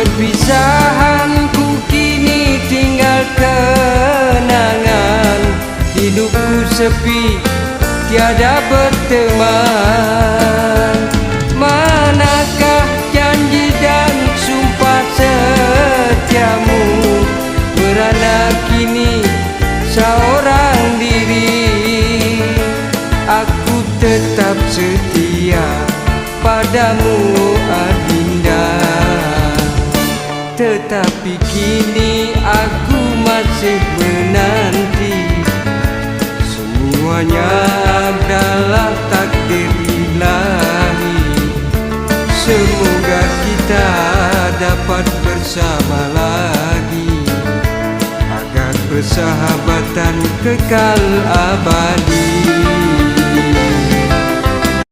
Perpisahanku kini tinggal kenangan. Hidupku sepi tiada berteman Manakah janji dan sumpah setiamu? Merana kini seorang diri. Aku tetap setia padamu Adinda Tetapi kini aku masih menanti. Semuanya adalah takdir ilahi. Semoga kita dapat bersama lagi. Agar persahabatan kekal abadi